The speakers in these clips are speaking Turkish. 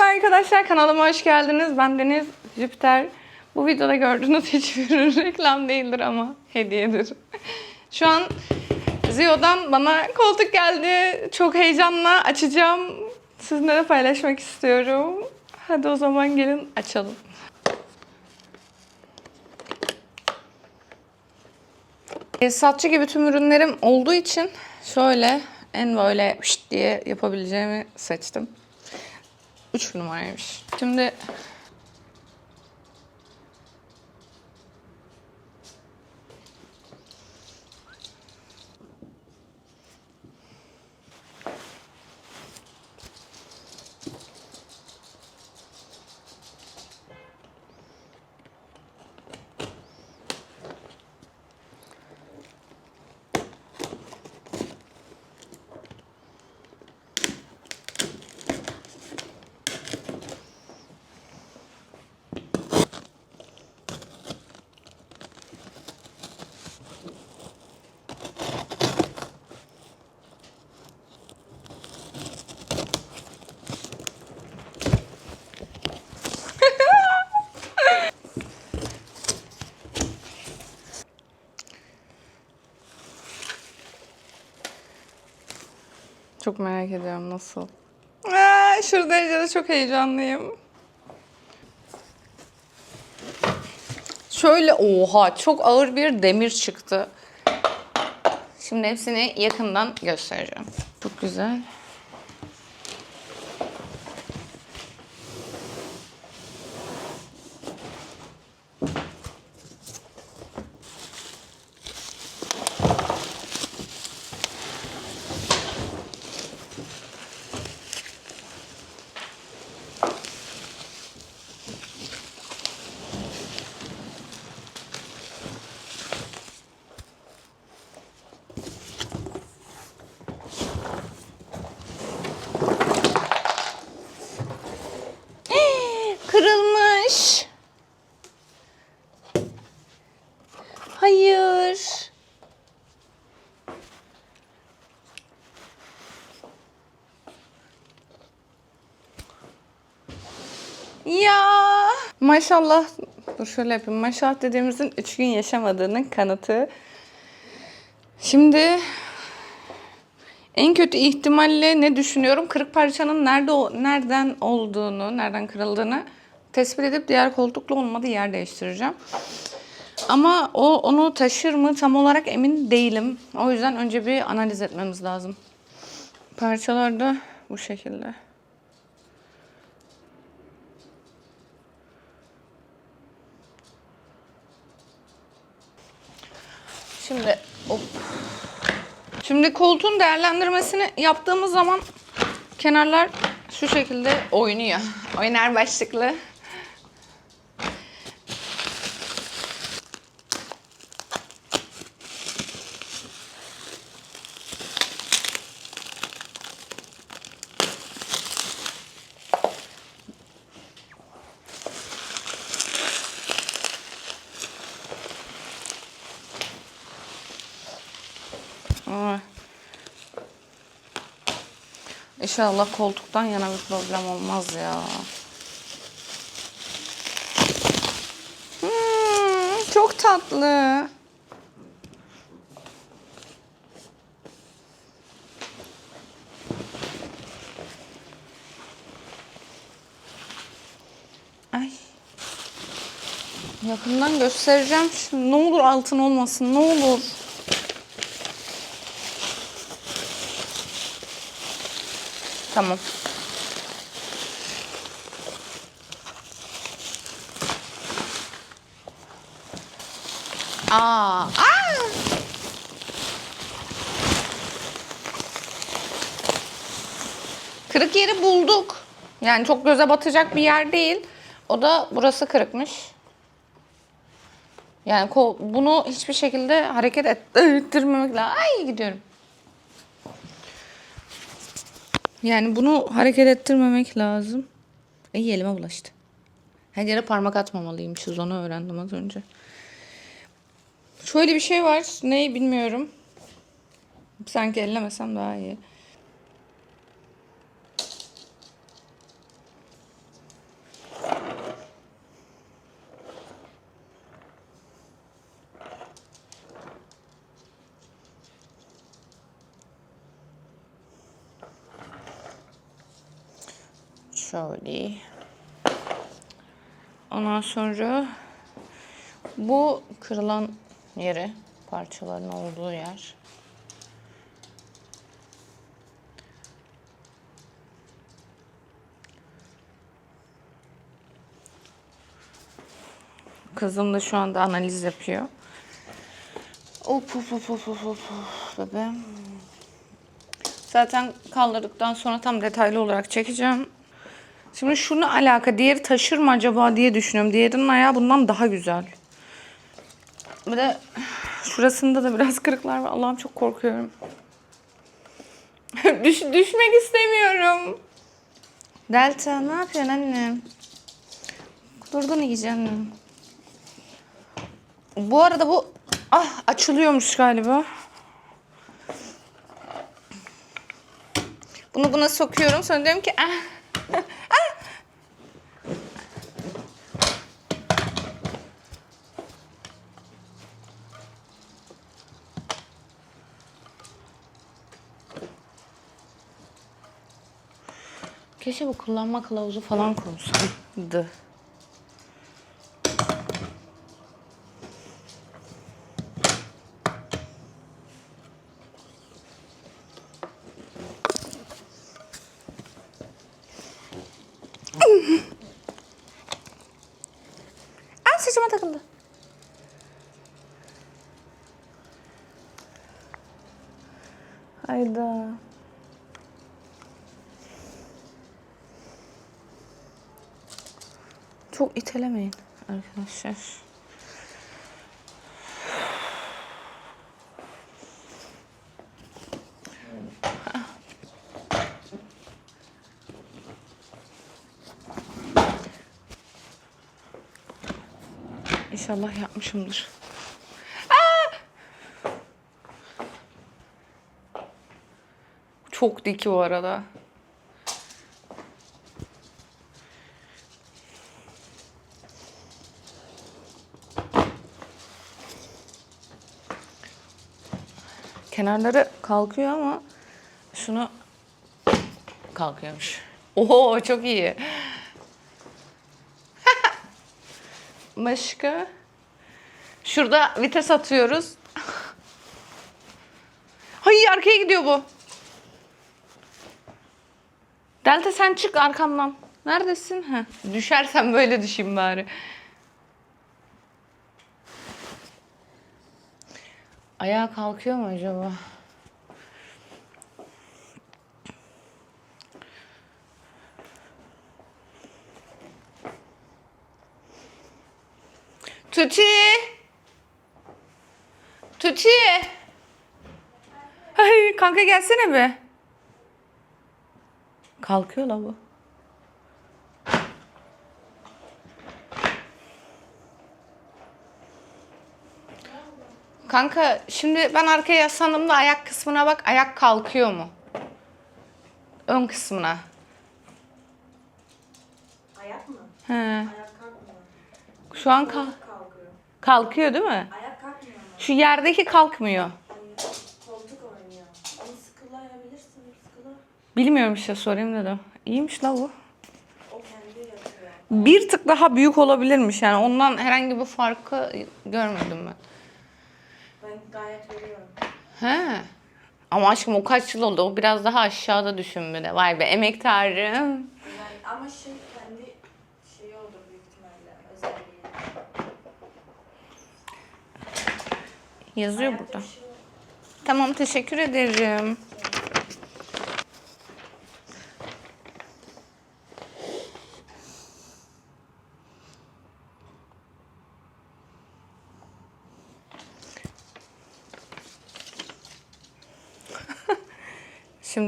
Merhaba arkadaşlar kanalıma hoş geldiniz. Ben Deniz Jüpiter. Bu videoda gördüğünüz hiçbir reklam değildir ama hediyedir. Şu an Zio'dan bana koltuk geldi. Çok heyecanla açacağım. Sizinle de paylaşmak istiyorum. Hadi o zaman gelin açalım. Satçı gibi tüm ürünlerim olduğu için şöyle en böyle şşt diye yapabileceğimi seçtim. 3 numaraymış. Şimdi çok merak ediyorum nasıl. Aa, şu derecede çok heyecanlıyım. Şöyle oha çok ağır bir demir çıktı. Şimdi hepsini yakından göstereceğim. Çok güzel. Kırılmış. Hayır. Ya. Maşallah. Dur şöyle yapayım. Maşallah dediğimizin üç gün yaşamadığının kanıtı. Şimdi en kötü ihtimalle ne düşünüyorum? Kırık parçanın nerede nereden olduğunu, nereden kırıldığını tespit edip diğer koltukla olmadı yer değiştireceğim. Ama o onu taşır mı tam olarak emin değilim. O yüzden önce bir analiz etmemiz lazım. Parçalar da bu şekilde. Şimdi hop. Şimdi koltuğun değerlendirmesini yaptığımız zaman kenarlar şu şekilde oynuyor. Oynar başlıklı. İnşallah koltuktan yana bir problem olmaz ya. Hmm, çok tatlı. Ay. Yakından göstereceğim şimdi. Ne olur altın olmasın. Ne olur. Tamam. Aa, aa! Kırık yeri bulduk. Yani çok göze batacak bir yer değil. O da burası kırıkmış. Yani bunu hiçbir şekilde hareket ettirmemek lazım. Ay gidiyorum. Yani bunu hareket ettirmemek lazım. İyi elime bulaştı. Her yere parmak atmamalıymışız onu öğrendim az önce. Şöyle bir şey var. Neyi bilmiyorum. Sanki ellemesem daha iyi. Şöyle. Ondan sonra bu kırılan yeri, parçaların olduğu yer. Kızım da şu anda analiz yapıyor. Of of of of of of bebeğim. Zaten kaldırdıktan sonra tam detaylı olarak çekeceğim. Şimdi şunu alaka diğeri taşır mı acaba diye düşünüyorum. Diğerinin ayağı bundan daha güzel. Bir de şurasında da biraz kırıklar var. Allah'ım çok korkuyorum. Düş, düşmek istemiyorum. Delta ne yapıyorsun annem? Durdun iyice annem. Bu arada bu ah açılıyormuş galiba. Bunu buna sokuyorum. Sonra diyorum ki ah. Keşke bu kullanma kılavuzu falan konusaydı. Çok itelemeyin arkadaşlar. İnşallah yapmışımdır. Aa! Çok dik bu arada. Kenarları kalkıyor ama şunu kalkıyormuş. Oho çok iyi. Başka? Şurada vites atıyoruz. Hayır arkaya gidiyor bu. Delta sen çık arkamdan. Neredesin? Heh. Düşersen böyle düşeyim bari. Ayağa kalkıyor mu acaba? Tuti! Tuti! Ay kanka gelsene be. Kalkıyor la bu. Kanka şimdi ben arkaya yaslandığımda ayak kısmına bak. Ayak kalkıyor mu? Ön kısmına. Ayak mı? He. Ayak kalkmıyor. Şu an kal- Kalkıyor. kalkıyor değil mi? Ayak kalkmıyor ama. Şu yerdeki kalkmıyor. Koltuk oynuyor. Onu sıkılayabilirsin. Sıkıla. Bilmiyorum işte sorayım dedim. İyiymiş la bu. O kendi yapıyor. Bir tık daha büyük olabilirmiş yani. Ondan herhangi bir farkı görmedim ben. Gayet veriyorum. He. Ama aşkım o kaç yıl oldu? O biraz daha aşağıda düşün bir de. Vay be emektarım. Yani ama şey kendi şeyi olur büyük ihtimalle. Özelliği. Yazıyor Ayakta burada. şey. Tamam teşekkür ederim.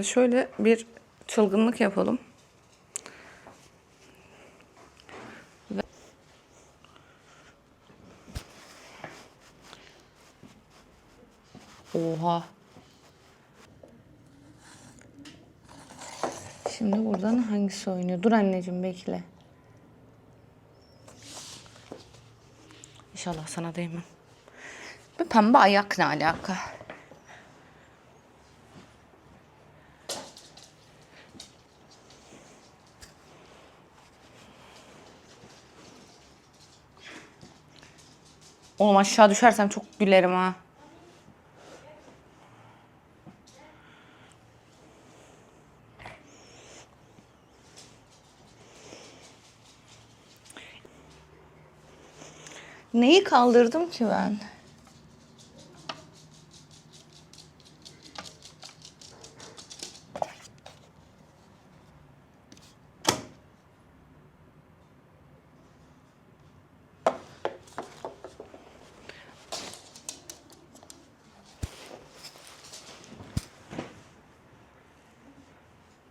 Şimdi şöyle bir çılgınlık yapalım. Ve- Oha. Şimdi buradan hangisi oynuyor? Dur anneciğim bekle. İnşallah sana değmem. Bu pembe ayak ne alaka? Oğlum aşağı düşersem çok gülerim ha. Neyi kaldırdım ki ben?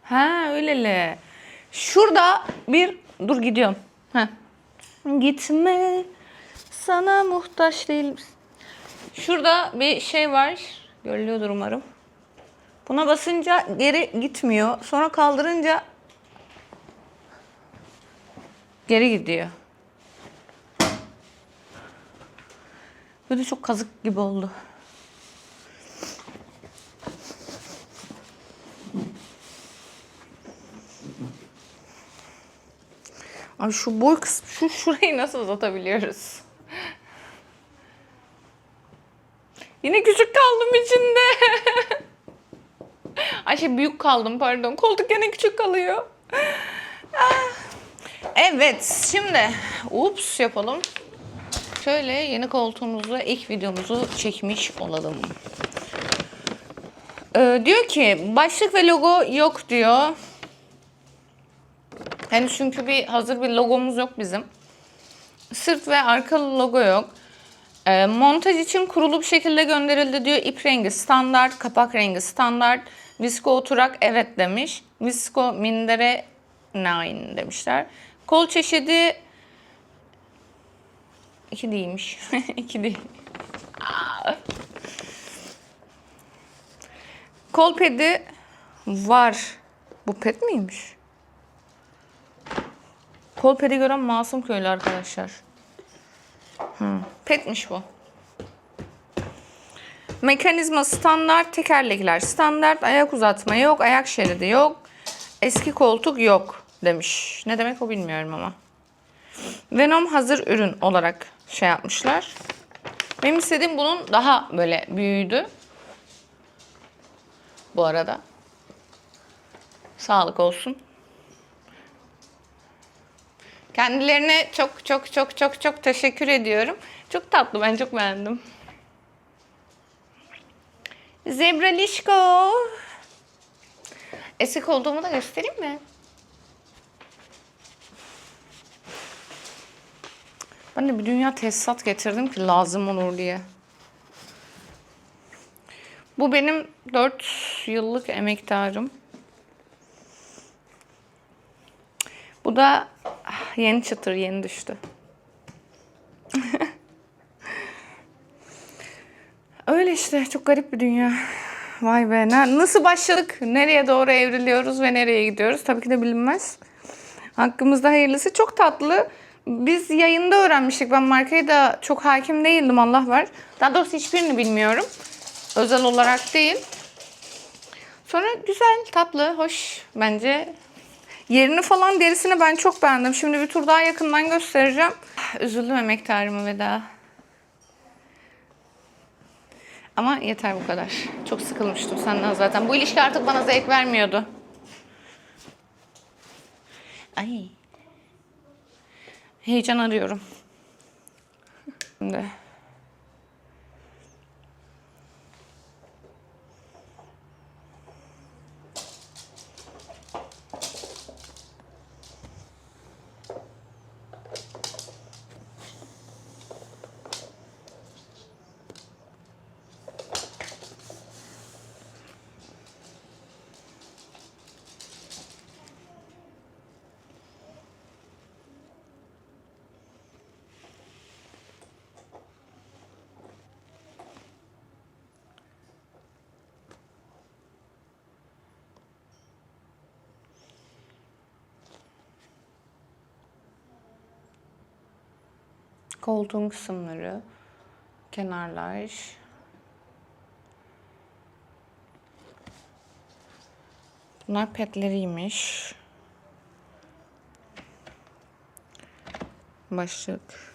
Ha öyleli. Şurada bir dur gidiyorum. Ha. Gitme sana muhtaç değilim. Şurada bir şey var. Görülüyordur umarım. Buna basınca geri gitmiyor. Sonra kaldırınca geri gidiyor. Böyle çok kazık gibi oldu. Ay şu boy kısmı, şu şurayı nasıl uzatabiliyoruz? Yine küçük kaldım içinde. Ay şey büyük kaldım pardon. Koltuk yine küçük kalıyor. Ah. Evet şimdi ups yapalım. Şöyle yeni koltuğumuzla ilk videomuzu çekmiş olalım. Ee, diyor ki başlık ve logo yok diyor. Henüz çünkü bir hazır bir logomuz yok bizim. Sırt ve arka logo yok. Ee, montaj için kurulu bir şekilde gönderildi diyor. İp rengi standart, kapak rengi standart. Visko oturak evet demiş. Visko mindere nine demişler. Kol çeşidi iki değilmiş. iki değil. Kol pedi var. Bu pet miymiş? Kol pedi gören masum köylü arkadaşlar. Hı. Petmiş bu. Mekanizma standart, tekerlekler standart, ayak uzatma yok, ayak şeridi yok, eski koltuk yok demiş. Ne demek o bilmiyorum ama. Venom hazır ürün olarak şey yapmışlar. Benim istediğim bunun daha böyle büyüğüydü. Bu arada. Sağlık olsun. Kendilerine çok çok çok çok çok teşekkür ediyorum. Çok tatlı ben çok beğendim. Zebralişko. Eski olduğumu da göstereyim mi? Ben de bir dünya tesisat getirdim ki lazım olur diye. Bu benim 4 yıllık emektarım. Bu da yeni çıtır, yeni düştü. Öyle işte, çok garip bir dünya. Vay be, ne- nasıl başladık, nereye doğru evriliyoruz ve nereye gidiyoruz? Tabii ki de bilinmez. Hakkımızda hayırlısı çok tatlı. Biz yayında öğrenmiştik. Ben markaya da çok hakim değildim Allah var. Daha doğrusu hiçbirini bilmiyorum. Özel olarak değil. Sonra güzel, tatlı, hoş bence. Yerini falan derisini ben çok beğendim. Şimdi bir tur daha yakından göstereceğim. Üzüldüm emektarıma veda. Ama yeter bu kadar. Çok sıkılmıştım senden zaten. Bu ilişki artık bana zevk vermiyordu. Ay. Heyecan arıyorum. Şimdi. Koltuğun kısımları, kenarlar. Bunlar petleriymiş. Başlık.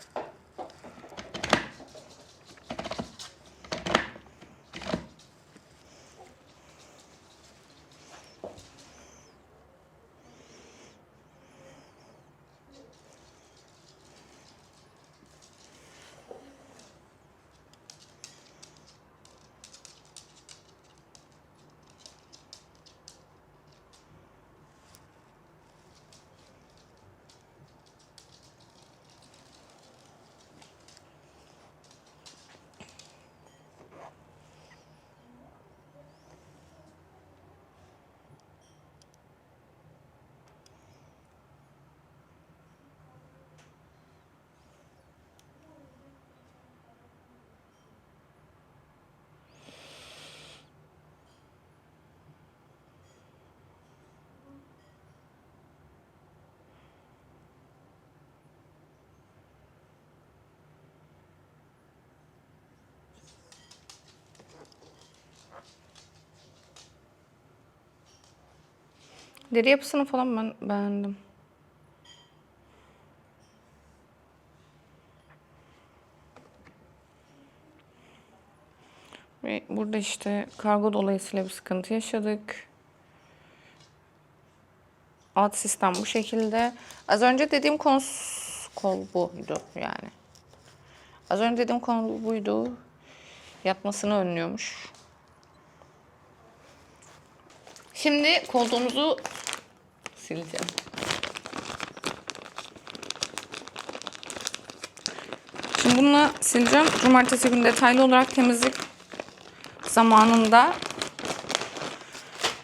Deri yapısını falan ben beğendim. Ve burada işte kargo dolayısıyla bir sıkıntı yaşadık. Alt sistem bu şekilde. Az önce dediğim kons kol buydu yani. Az önce dediğim kol buydu. Yatmasını önlüyormuş. Şimdi koltuğumuzu sileceğim. Şimdi bununla sileceğim. Cumartesi günü detaylı olarak temizlik zamanında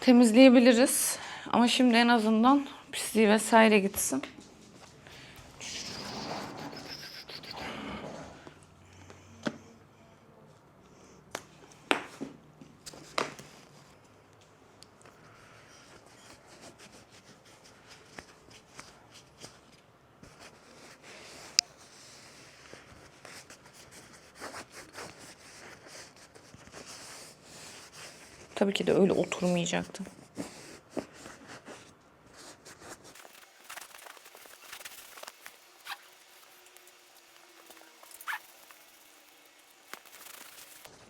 temizleyebiliriz. Ama şimdi en azından pisliği vesaire gitsin. Tabii ki de öyle oturmayacaktı.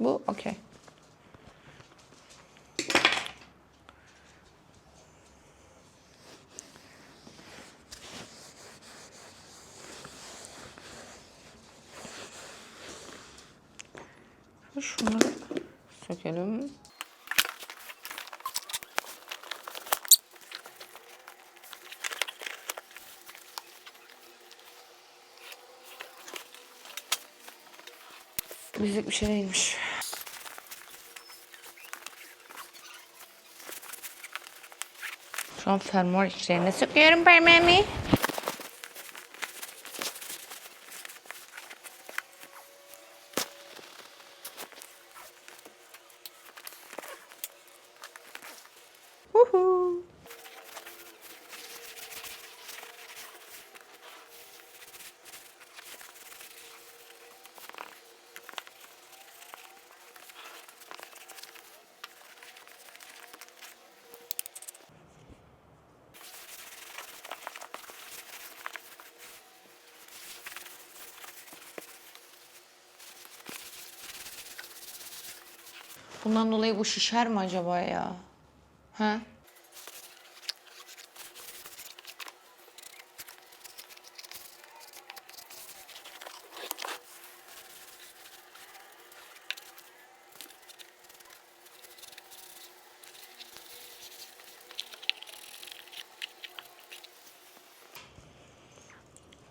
Bu okey. Şunları sökelim. Bizlik bir şey değilmiş. Şu an fermuar içlerine sıkıyorum parmağımı. Bundan dolayı bu şişer mi acaba ya? Ha?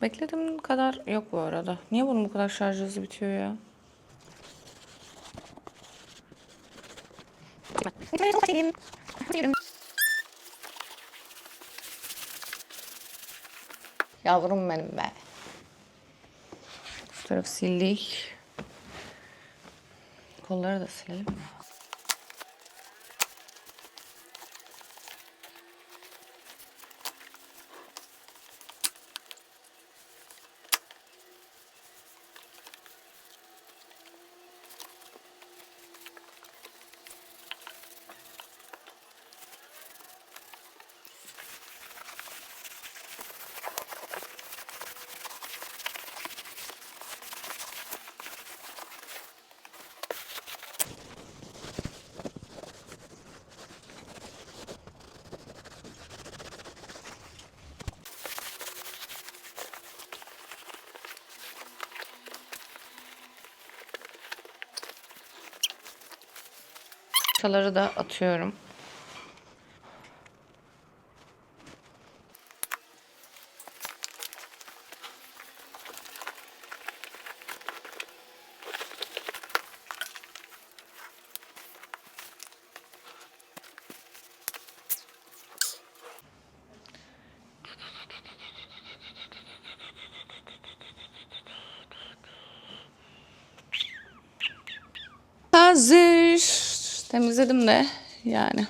Beklediğim kadar yok bu arada. Niye bunun bu kadar şarj hızı bitiyor ya? Yavrum benim be. Şu tarafı sildik. Kolları da silelim. Çaları da atıyorum. Hazır. Temizledim de yani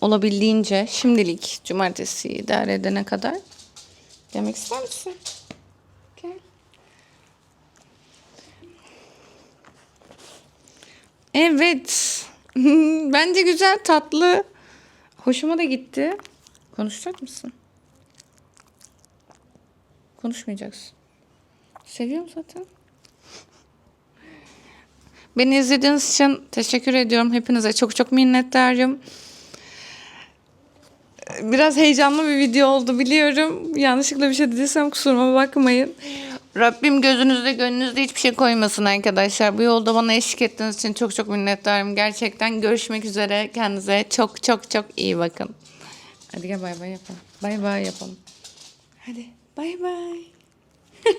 olabildiğince şimdilik cumartesi idare edene kadar. Yemek ister misin? Evet. Bence güzel tatlı. Hoşuma da gitti. Konuşacak mısın? Konuşmayacaksın. Seviyorum zaten. Beni izlediğiniz için teşekkür ediyorum. Hepinize çok çok minnettarım. Biraz heyecanlı bir video oldu biliyorum. Yanlışlıkla bir şey dediysem kusuruma bakmayın. Rabbim gözünüzde gönlünüzde hiçbir şey koymasın arkadaşlar. Bu yolda bana eşlik ettiğiniz için çok çok minnettarım. Gerçekten görüşmek üzere. Kendinize çok çok çok iyi bakın. Hadi gel bay bay yapalım. Bay bay yapalım. Hadi bay bay.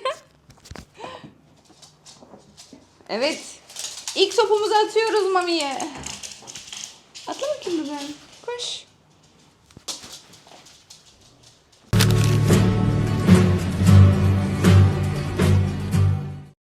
evet. İlk topumuzu atıyoruz Mami'ye. Atla bakayım bebeğim. Koş.